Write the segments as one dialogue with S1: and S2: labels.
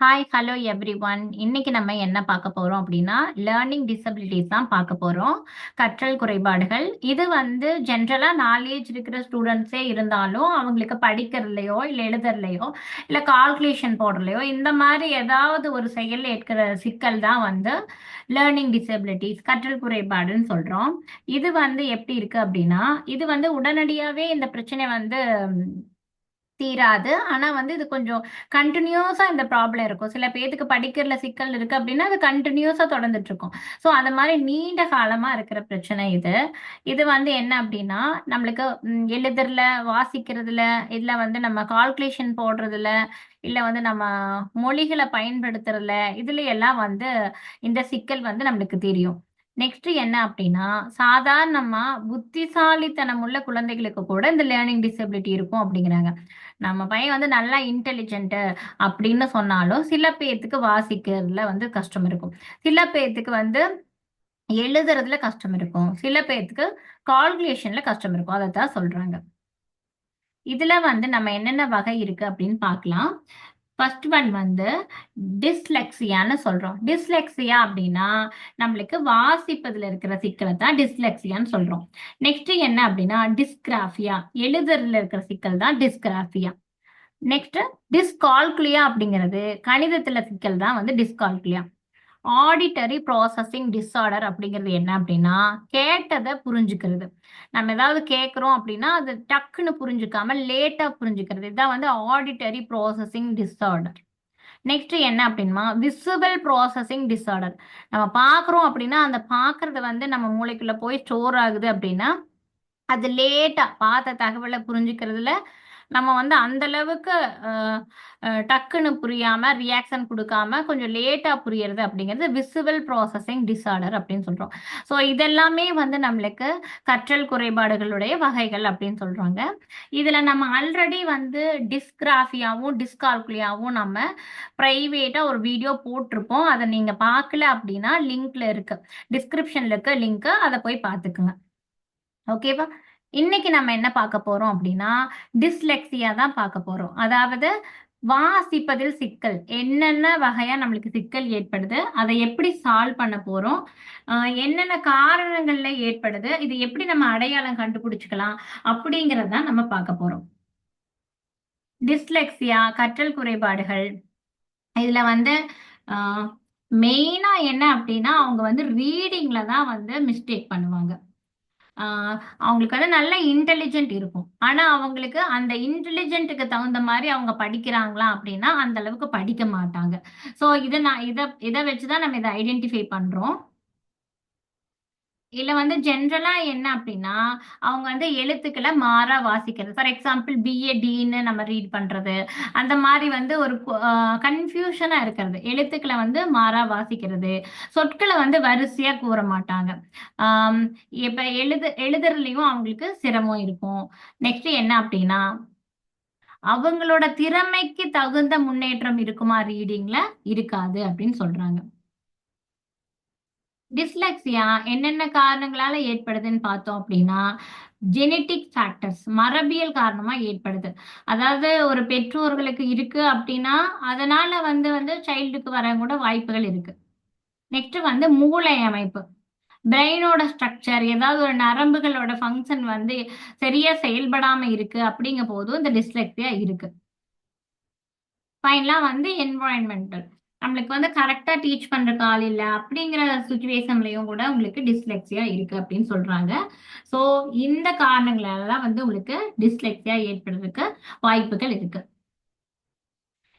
S1: Hi hello every one இன்னைக்கு நம்ம என்ன பார்க்க போறோம் அப்படின்னா லேர்னிங் டிசபிலிட்டிஸ் தான் பார்க்க போறோம். கற்றல் குறைபாடுகள். இது வந்து ஜென்ரலா நாலேஜ் இருக்கிற ஸ்டூடெண்ட்ஸே இருந்தாலும் அவங்களுக்கு படிக்கிறதுலையோ இல்லை எழுதுறதுலையோ இல்லை கால்குலேஷன் போடுறலையோ இந்த மாதிரி ஏதாவது ஒரு செயல் ஏற்கிற சிக்கல் தான் வந்து லேர்னிங் டிசபிலிட்டிஸ் கற்றல் குறைபாடுன்னு சொல்றோம். இது வந்து எப்படி இருக்கு அப்படின்னா இது வந்து உடனடியாவே இந்த பிரச்சனை வந்து தீராது. ஆனா வந்து இது கொஞ்சம் கண்டினியூஸா இந்த ப்ராப்ளம் இருக்கும். சில பேத்துக்கு படிக்கிறதுல சிக்கல் இருக்கு அப்படின்னா அது கண்டினியூஸா தொடர்ந்துட்டு இருக்கும் ஸோ அந்த மாதிரி நீண்ட காலமா இருக்கிற பிரச்சனை இது. இது வந்து என்ன அப்படின்னா நம்மளுக்கு எழுதுறதுல வாசிக்கிறதுல இதுல வந்து நம்ம கால்குலேஷன் போடுறதுல இல்ல வந்து நம்ம மொழிகளை பயன்படுத்துறதுல இதுல எல்லாம் வந்து இந்த சிக்கல் வந்து நம்மளுக்கு தெரியும். நெக்ஸ்ட் என்ன அப்படின்னா சாதாரணமா புத்திசாலித்தனம் உள்ள குழந்தைகளுக்கு கூட இந்த லேர்னிங் டிசபிலிட்டி இருக்கும் அப்படிங்கிறாங்க. நம்ம பையன் வந்து நல்லா இன்டெலிஜென்ட் அப்படின்னு சொன்னாலும் சில பேர்த்துக்கு வாசிக்கிறதுல வந்து கஷ்டம் இருக்கும். சில பேர்த்துக்கு வந்து எழுதுறதுல கஷ்டம் இருக்கும். சில பேர்த்துக்கு கால்குலேஷன்ல கஷ்டம் இருக்கும். அதை தான் சொல்றாங்க. இதுல வந்து நம்ம என்னென்ன வகை இருக்கு அப்படின்னு பார்க்கலாம். ஃபர்ஸ்ட் ஒன் வந்து டிஸ்லெக்சியான்னு சொல்றோம். டிஸ்லெக்சியா அப்படின்னா நம்மளுக்கு வாசிப்பதுல இருக்கிற சிக்கலை தான் டிஸ்லெக்சியான்னு சொல்றோம். நெக்ஸ்ட் என்ன அப்படின்னா டிஸ்கிராஃபியா எழுதுறதுல இருக்கிற சிக்கல் தான் டிஸ்கிராஃபியா நெக்ஸ்ட் டிஸ்கால்குலியா அப்படிங்கிறது கணிதத்துல சிக்கல் தான் வந்து டிஸ்கால்குலியா ஆடிட்டரி ப்ராசஸிங் டிஸார்டர் அப்படிங்கிறது என்ன அப்படின்னா கேட்டதை புரிஞ்சுக்கிறது. நம்ம ஏதாவது கேட்குறோம் அப்படின்னா அது டக்குன்னு புரிஞ்சுக்காம லேட்டா புரிஞ்சுக்கிறது. இதுதான் வந்து ஆடிட்டரி ப்ராசஸிங் டிஸார்டர் நெக்ஸ்ட் என்ன அப்படின்னா விசுவல் ப்ராசஸிங் டிஸார்டர் நம்ம பார்க்குறோம் அப்படின்னா அந்த பார்க்கறது வந்து நம்ம மூளைக்குள்ளே போய் ஸ்டோர் ஆகுது அப்படின்னா அது லேட்டா பார்த்த தகவலை புரிஞ்சுக்கிறதுல நம்ம வந்து அந்த அளவுக்கு டக்குன்னு புரியாம ரியாக்ஷன் கொடுக்காம கொஞ்சம் லேட்டா புரியறது அப்படிங்கிறது விசுவல் ப்ராசஸிங் டிசார்டர் அப்படின்னு சொல்றோம். ஸோ இதெல்லாமே வந்து நம்மளுக்கு கற்றல் குறைபாடுகளுடைய வகைகள் அப்படின்னு சொல்றாங்க. இதுல நம்ம ஆல்ரெடி வந்து டிஸ்கிராஃபியாவும் டிஸ்கால்குலியாவும் நம்ம பிரைவேட்டா ஒரு வீடியோ போட்டிருப்போம். அதை நீங்க பார்க்கல அப்படின்னா லிங்க்ல இருக்கு. டிஸ்கிரிப்ஷன்ல இருக்க லிங்க் அதை போய் பார்த்துக்குங்க. ஓகேவா இன்னைக்கு நம்ம என்ன பார்க்க போறோம் அப்படின்னா டிஸ்லெக்சியா தான் பார்க்க போறோம். அதாவது வாசிப்பதில் சிக்கல். என்னென்ன வகையா நம்மளுக்கு சிக்கல் ஏற்படுது அதை எப்படி சால்வ் பண்ண போறோம் என்னென்ன காரணங்கள்ல ஏற்படுது இது எப்படி நம்ம அடையாளம் கண்டுபிடிச்சுக்கலாம் அப்படிங்கறத நம்ம பார்க்க போறோம். டிஸ்லெக்சியா கற்றல் குறைபாடுகள். இதுல வந்து மெயினா என்ன அப்படின்னா அவங்க வந்து ரீடிங்ல தான் வந்து மிஸ்டேக் பண்ணுவாங்க. அவங்களுக்கு வந்து நல்ல இன்டெலிஜென்ட் இருக்கும். ஆனா அவங்களுக்கு அந்த இன்டெலிஜென்ட்டுக்கு தகுந்த மாதிரி அவங்க படிக்கிறாங்களா அப்படின்னா அந்த அளவுக்கு படிக்க மாட்டாங்க. ஸோ இதை நான் இதை இதை வச்சுதான் நம்ம இதை ஐடென்டிஃபை பண்றோம். இதுல வந்து ஜென்ரலா என்ன அப்படின்னா அவங்க வந்து எழுத்துக்களை மாறா வாசிக்கிறது. ஃபார் எக்ஸாம்பிள் பிஏ டின்னு நம்ம ரீட் பண்றது. அந்த மாதிரி வந்து ஒரு கன்ஃபியூஷனா இருக்கிறது. எழுத்துக்களை வந்து மாறா வாசிக்கிறது. சொற்களை வந்து வரிசையா கூற மாட்டாங்க. ஆஹ் இப்ப எழுது எழுதுறதுலயும் அவங்களுக்கு சிரமம் இருக்கும். நெக்ஸ்ட் என்ன அப்படின்னா அவங்களோட திறமைக்கு தகுந்த முன்னேற்றம் இருக்குமா ரீடிங்ல இருக்காது அப்படின்னு சொல்றாங்க. டிஸ்லெக்ஸியா என்னென்ன காரணங்களால ஏற்படுதுன்னு பார்த்தோம் அப்படின்னா ஜெனட்டிக் ஃபேக்டர்ஸ் மரபியல் காரணமா ஏற்படுது. அதாவது ஒரு பெற்றோர்களுக்கு இருக்கு அப்படின்னா அதனால வந்து வந்து சைல்டுக்கு வர கூட வாய்ப்புகள் இருக்கு. நெக்ஸ்ட் வந்து மூளை அமைப்பு. பிரெயினோட ஸ்ட்ரக்சர் ஏதாவது ஒரு நரம்புகளோட ஃபங்க்ஷன் வந்து சரியா செயல்படாம இருக்கு அப்படிங்கும் போதும் இந்த டிஸ்லெக்சியா இருக்கு. ஃபைனலா வந்து என்வாயன்மெண்டல் நம்மளுக்கு வந்து கரெக்டா டீச் பண்றதுக்கு ஆள் இல்லை அப்படிங்கிற சுச்சுவேஷன்லயும் கூட உங்களுக்கு டிஸ்லெக்சியா இருக்கு அப்படின்னு சொல்றாங்க. ஸோ இந்த காரணங்களெல்லாம் வந்து உங்களுக்கு டிஸ்லெக்சியா ஏற்படுறதுக்கு வாய்ப்புகள் இருக்கு.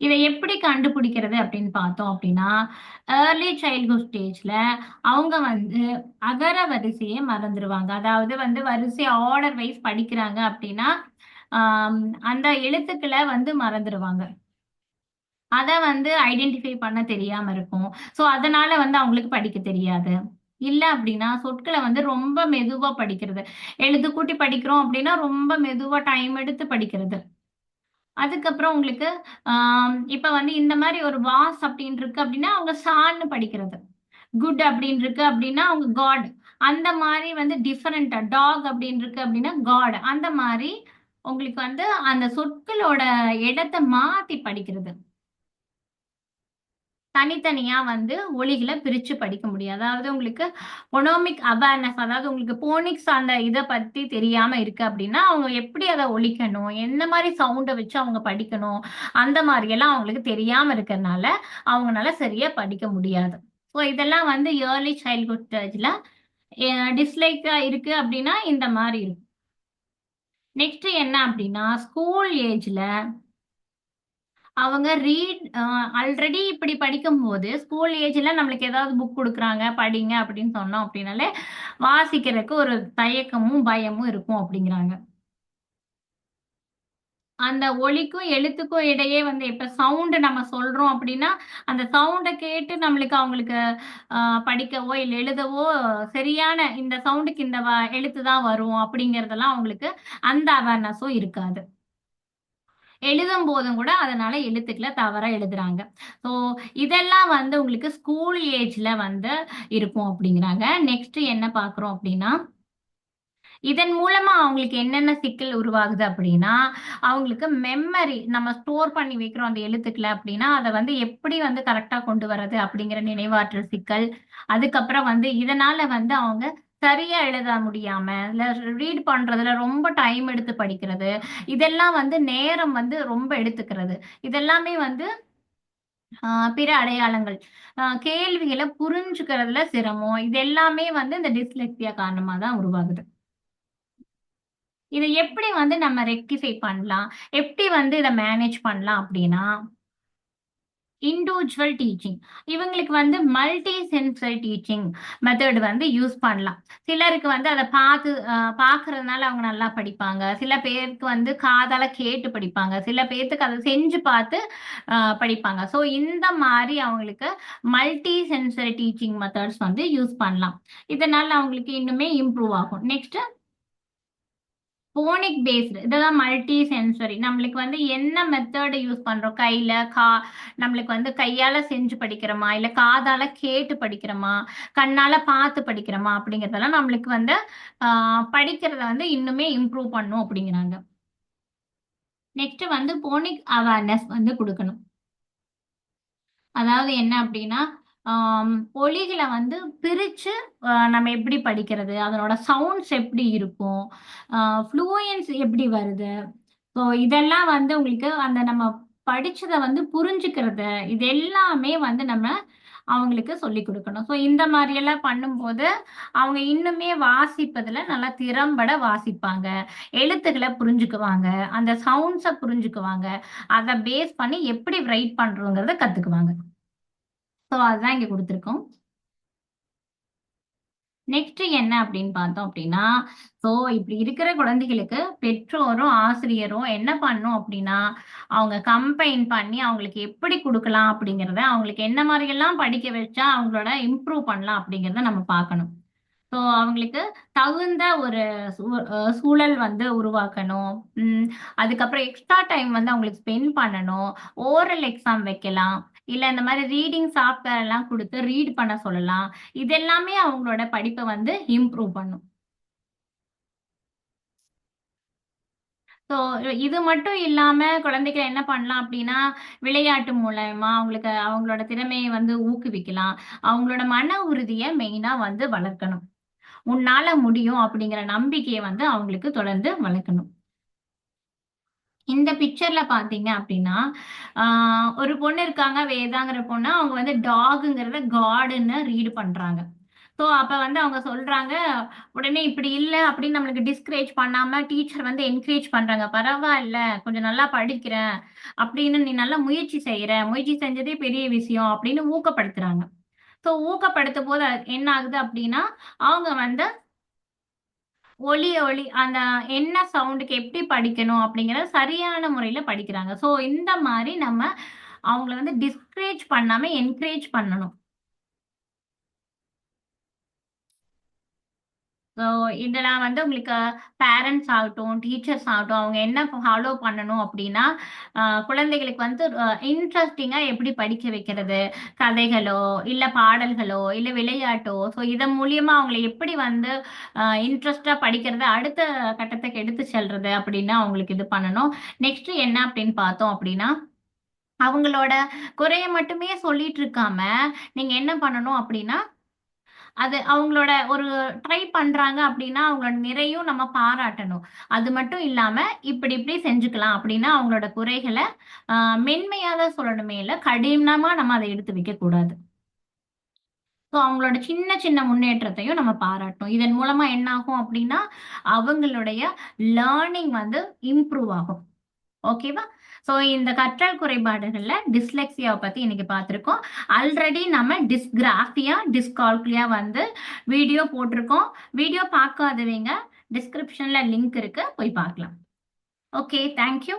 S1: இதை எப்படி கண்டுபிடிக்கிறது அப்படின்னு பார்த்தோம் அப்படின்னா ஏர்லி சைல்ட்ஹுட் ஸ்டேஜ்ல அவங்க வந்து அகர வரிசையை மறந்துடுவாங்க அதாவது வந்து வரிசை ஆர்டர் வைஸ் படிக்கிறாங்க அப்படின்னா அந்த எழுத்துக்களை வந்து மறந்துடுவாங்க அதை வந்து ஐடென்டிஃபை பண்ண தெரியாம இருக்கும். ஸோ அதனால வந்து அவங்களுக்கு படிக்க தெரியாது. இல்ல அப்படின்னா சொற்களை வந்து ரொம்ப மெதுவா படிக்கிறது. எழுது கூட்டி படிக்கிறோம் அப்படின்னா ரொம்ப மெதுவா டைம் எடுத்து படிக்கிறது. அதுக்கப்புறம் உங்களுக்கு ஆஹ் இப்ப வந்து இந்த மாதிரி ஒரு வாஸ் அப்படின்னு இருக்கு அப்படின்னா அவங்க சான்னு படிக்கிறது. குட் அப்படின்னு இருக்கு அப்படின்னா அவங்க காட் அந்த மாதிரி வந்து டிஃபரெண்டா டாக் அப்படின்னு இருக்கு அப்படின்னா காட் அந்த மாதிரி உங்களுக்கு வந்து அந்த சொற்களோட இடத்தை மாத்தி படிக்கிறது. தனித்தனியா வந்து ஒலிகளை பிரிச்சு படிக்க முடியும். அதாவது உங்களுக்கு ஒனோமிக் அவேர்னஸ் அதாவது உங்களுக்கு போனிக்ஸ் அந்த இதை பத்தி தெரியாம இருக்கு அப்படின்னா அவங்க எப்படி அதை ஒழிக்கணும் எந்த மாதிரி சவுண்டை வச்சு அவங்க படிக்கணும்? அந்த மாதிரி எல்லாம் அவங்களுக்கு தெரியாம இருக்கிறதுனால அவங்களால சரியா படிக்க முடியாது. ஸோ இதெல்லாம் வந்து ஏர்லி சைல்ட்ஹுட் ஸ்டேஜ்ல டிஸ்லைக்கா இருக்கு அப்படின்னா இந்த மாதிரி இருக்கும். நெக்ஸ்ட் என்ன அப்படின்னா ஸ்கூல் ஏஜ்ல அவங்க ரீட் ஆல்ரெடி இப்படி படிக்கும்போது ஸ்கூல் ஏஜ்ல நம்மளுக்கு ஏதாவது புக் கொடுக்குறாங்க படிங்க அப்படின்னு சொன்னோம் அப்படின்னாலே வாசிக்கிறதுக்கு ஒரு தயக்கமும் பயமும் இருக்கும் அப்படிங்கிறாங்க. அந்த ஒலிக்கும் எழுத்துக்கும் இடையே வந்து இப்ப சவுண்டு நம்ம சொல்றோம் அப்படின்னா அந்த சவுண்டை கேட்டு நம்மளுக்கு அவங்களுக்கு படிக்கவோ இல்லை எழுதவோ சரியான இந்த சவுண்டுக்கு இந்த எழுத்து தான் வரும் அப்படிங்கறதெல்லாம் அவங்களுக்கு அந்த அவேர்னஸும் இருக்காது. எழுதும் போதும் கூட அதனால எழுத்துக்களை தவறா எழுதுறாங்க. ஸோ இதெல்லாம் வந்து உங்களுக்கு ஸ்கூல் ஏஜ்ல வந்து இருக்கும் அப்படிங்கிறாங்க. நெக்ஸ்ட் என்ன பாக்குறோம் அப்படின்னா இதன் மூலமா அவங்களுக்கு என்னென்ன சிக்கல் உருவாகுது அப்படின்னா அவங்களுக்கு மெமரி நம்ம ஸ்டோர் பண்ணி வைக்கிறோம் அந்த எழுத்துக்களை அப்படின்னா அதை வந்து எப்படி வந்து கரெக்டா கொண்டு வர்றது அப்படிங்கிற நினைவாற்றல் சிக்கல். அதுக்கப்புறம் வந்து இதனால வந்து அவங்க சரியா எழுத முடியாம இல்ல ரீட் பண்றதுல ரொம்ப டைம் எடுத்து படிக்கிறது இதெல்லாம் வந்து நேரம் வந்து ரொம்ப எடுத்துக்கிறது. இதெல்லாமே வந்து பிற அடையாளங்கள். கேள்விகளை புரிஞ்சுக்கிறதுல சிரமம். இது எல்லாமே வந்து இந்த டிஸ்லெக்சியா காரணமா தான் உருவாகுது. இதை எப்படி வந்து நம்ம ரெக்டிஃபை பண்ணலாம்? எப்படி வந்து இதை மேனேஜ் பண்ணலாம் அப்படின்னா இண்டிவிஜுவல் டீச்சிங் இவங்களுக்கு வந்து மல்டி சென்சரி டீச்சிங் மெத்தட் வந்து யூஸ் பண்ணலாம். சிலருக்கு வந்து அதை பார்த்து பார்க்கறதுனால அவங்க நல்லா படிப்பாங்க. சில பேருக்கு வந்து காதால கேட்டு படிப்பாங்க. சில பேர்த்துக்கு அதை செஞ்சு பார்த்து படிப்பாங்க. ஸோ இந்த மாதிரி அவங்களுக்கு மல்டி சென்சரி டீச்சிங் மெத்தட்ஸ் வந்து யூஸ் பண்ணலாம். இதனால அவங்களுக்கு இன்னுமே இம்ப்ரூவ் ஆகும். நெக்ஸ்ட் போனிக் பேஸ்டு இதெல்லாம் மல்டி சென்சரி நம்மளுக்கு வந்து என்ன மெத்தடை யூஸ் பண்றோம்? கையில கா நம்மளுக்கு வந்து கையால செஞ்சு படிக்கிறோமா? இல்ல காதால கேட்டு படிக்கிறோமா? கண்ணால பார்த்து படிக்கிறோமா? அப்படிங்கறதெல்லாம் நம்மளுக்கு வந்து படிக்கிறத வந்து இன்னுமே இம்ப்ரூவ் பண்ணும் அப்படிங்கிறாங்க. நெக்ஸ்ட் வந்து போனிக் அவேர்னஸ் வந்து கொடுக்கணும். அதாவது என்ன அப்படின்னா ஒலிகளை வந்து பிரித்து நம்ம எப்படி படிக்கிறது? அதனோட சவுண்ட்ஸ் எப்படி இருக்கும்? ஃப்ளூயன்ஸ் எப்படி வருது? ஸோ இதெல்லாம் வந்து உங்களுக்கு அந்த நம்ம படிச்சதை வந்து புரிஞ்சுக்கிறது இது எல்லாமே வந்து நம்ம அவங்களுக்கு சொல்லி கொடுக்கணும். ஸோ இந்த மாதிரியெல்லாம் பண்ணும்போது அவங்க இன்னுமே வாசிப்பதில் நல்லா திறம்பட வாசிப்பாங்க. எழுத்துக்களை புரிஞ்சுக்குவாங்க. அந்த சவுண்ட்ஸை புரிஞ்சுக்குவாங்க. அதை பேஸ் பண்ணி எப்படி ரைட் பண்ணுறோங்கிறத கற்றுக்குவாங்க ஸோ அதுதான் இங்கே கொடுத்துருக்கோம். நெக்ஸ்ட் என்ன அப்படின்னு பார்த்தோம் அப்படின்னா ஸோ இப்படி இருக்கிற குழந்தைகளுக்கு பெற்றோரும் ஆசிரியரும் என்ன பண்ணும் அப்படின்னா அவங்க கம்பைன் பண்ணி அவங்களுக்கு எப்படி கொடுக்கலாம் அப்படிங்கிறத அவங்களுக்கு என்ன மாதிரியெல்லாம் படிக்க வச்சா அவங்களோட இம்ப்ரூவ் பண்ணலாம் அப்படிங்கிறத நம்ம பார்க்கணும். ஸோ அவங்களுக்கு தகுந்த ஒரு சூழல் வந்து உருவாக்கணும். அதுக்கப்புறம் எக்ஸ்ட்ரா டைம் வந்து அவங்களுக்கு ஸ்பெண்ட் பண்ணணும். ஓரல் எக்ஸாம் வைக்கலாம். இல்லை இந்த மாதிரி ரீடிங் சாஃப்ட்வேர் எல்லாம் கொடுத்து ரீட் பண்ண சொல்லலாம். இதெல்லாமே அவங்களோட படிப்பை வந்து இம்ப்ரூவ் பண்ணும். ஸோ இது மட்டும் இல்லாம குழந்தைகள் என்ன பண்ணலாம் அப்படின்னா விளையாட்டு மூலயமா அவங்களுக்கு அவங்களோட திறமையை வந்து ஊக்குவிக்கலாம். அவங்களோட மன உறுதியை மெயினா வந்து வளர்க்கணும். உன்னால முடியும் அப்படிங்கிற நம்பிக்கையை வந்து அவங்களுக்கு தொடர்ந்து வளர்க்கணும். இந்த பிக்சர்ல பாத்தீங்க அப்படின்னா ஒரு பொண்ணு இருக்காங்க வேதாங்கிற பொண்ணு. அவங்க வந்து டாகுங்கிறத காடுன்னு ரீடு பண்றாங்க. ஸோ அப்போ வந்து அவங்க சொல்றாங்க உடனே இப்படி இல்லை அப்படின்னு நம்மளுக்கு டிஸ்கரேஜ் பண்ணாம டீச்சர் வந்து என்கரேஜ் பண்றாங்க. பரவாயில்ல கொஞ்சம் நல்லா படிக்கிறேன் அப்படின்னு நீ நல்லா முயற்சி செய்யற முயற்சி செஞ்சதே பெரிய விஷயம் அப்படின்னு ஊக்கப்படுத்துறாங்க. ஸோ ஊக்கப்படுத்தும் போது என்ன ஆகுது அப்படின்னா அவங்க வந்து ஒளி ஒளி அந்த என்ன சவுண்டுக்கு எப்படி படிக்கணும் அப்படிங்கிறத சரியான முறையில படிக்கிறாங்க. ஸோ இந்த மாதிரி நம்ம அவங்கள வந்து டிஸ்கரேஜ் பண்ணாம என்கரேஜ் பண்ணணும். இதெல்லாம் வந்து உங்களுக்கு பேரண்ட்ஸ் ஆகட்டும் டீச்சர்ஸ் ஆகட்டும் அவங்க என்ன ஃபாலோ பண்ணணும் அப்படின்னா குழந்தைகளுக்கு வந்து இன்ட்ரெஸ்டிங்காக எப்படி படிக்க வைக்கிறது? கதைகளோ இல்லை பாடல்களோ இல்லை விளையாட்டோ ஸோ இதன் மூலியமாக அவங்களை எப்படி வந்து இன்ட்ரெஸ்டாக படிக்கிறத அடுத்த கட்டத்துக்கு எடுத்து செல்றது அப்படின்னு அவங்களுக்கு இது பண்ணணும். நெக்ஸ்ட் என்ன அப்படின்னு பார்த்தோம் அப்படின்னா அவங்களோட குறைய மட்டுமே சொல்லிட்டு இருக்காம நீங்க என்ன பண்ணணும் அப்படின்னா அது அவங்களோட ஒரு ட்ரை பண்றாங்க அப்படின்னா அவங்களோட நிறையும் நம்ம பாராட்டணும். அது மட்டும் இல்லாம இப்படி இப்படி செஞ்சுக்கலாம் அப்படின்னா அவங்களோட குறைகளை ஆஹ் தான் சொல்லணுமே இல்லை கடினமா நம்ம அதை எடுத்து வைக்க கூடாது. ஸோ அவங்களோட சின்ன சின்ன முன்னேற்றத்தையும் நம்ம பாராட்டணும். இதன் மூலமா என்ன ஆகும் அப்படின்னா அவங்களுடைய லேர்னிங் வந்து இம்ப்ரூவ் ஆகும். ஓகேவா ஸோ இந்த கற்றல் குறைபாடுகள்ல டிஸ்லெக்சியாவை பத்தி இன்னைக்கு பார்த்துருக்கோம். ஆல்ரெடி நம்ம டிஸ்கிராஃபியா டிஸ்கால்குலியா வந்து வீடியோ போட்டிருக்கோம். வீடியோ பார்க்காதவங்க டிஸ்கிரிப்ஷன்ல லிங்க் இருக்கு. போய் பார்க்கலாம். Okay thank you